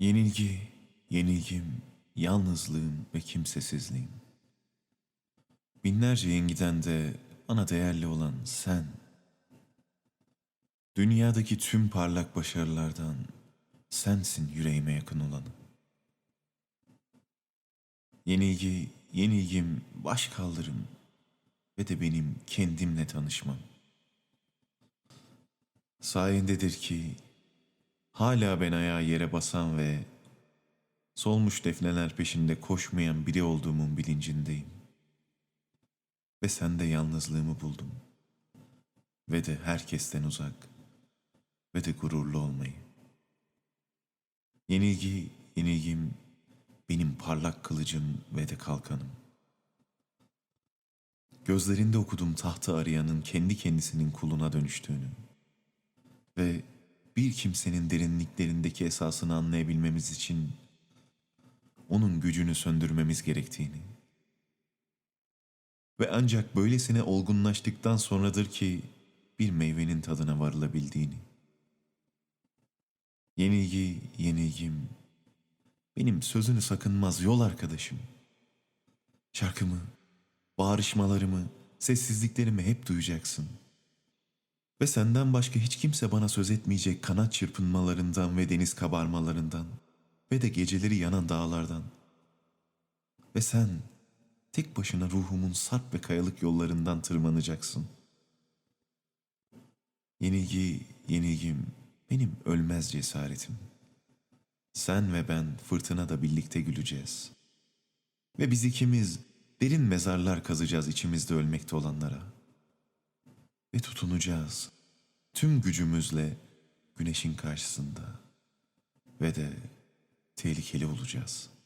Yenilgi, yenilgim, yalnızlığım ve kimsesizliğim. Binlerce yengiden de bana değerli olan sen. Dünyadaki tüm parlak başarılardan sensin yüreğime yakın olanı. Yenilgi, yenilgim, baş kaldırım ve de benim kendimle tanışmam. Sayendedir ki hala ben ayağı yere basan ve solmuş defneler peşinde koşmayan biri olduğumun bilincindeyim. Ve sende yalnızlığımı buldum. Ve de herkesten uzak ve de gururlu olmayı. Yenilgi, yenilgim benim parlak kılıcım ve de kalkanım. Gözlerinde okudum tahtı arayanın kendi kendisinin kuluna dönüştüğünü ve bir kimsenin derinliklerindeki esasını anlayabilmemiz için onun gücünü söndürmemiz gerektiğini ve ancak böylesine olgunlaştıktan sonradır ki bir meyvenin tadına varılabildiğini. Yenilgi, yenilgim, benim sözünü sakınmaz yol arkadaşım. Şarkımı, bağrışmalarımı, sessizliklerimi hep duyacaksın. Ve senden başka hiç kimse bana söz etmeyecek kanat çırpınmalarından ve deniz kabarmalarından ve de geceleri yanan dağlardan. Ve sen tek başına ruhumun sarp ve kayalık yollarından tırmanacaksın. Yenilgi, yenilgim, benim ölmez cesaretim. Sen ve ben fırtınada birlikte güleceğiz. Ve biz ikimiz derin mezarlar kazacağız içimizde ölmekte olanlara. Ve tutunacağız tüm gücümüzle güneşin karşısında. Ve de tehlikeli olacağız.''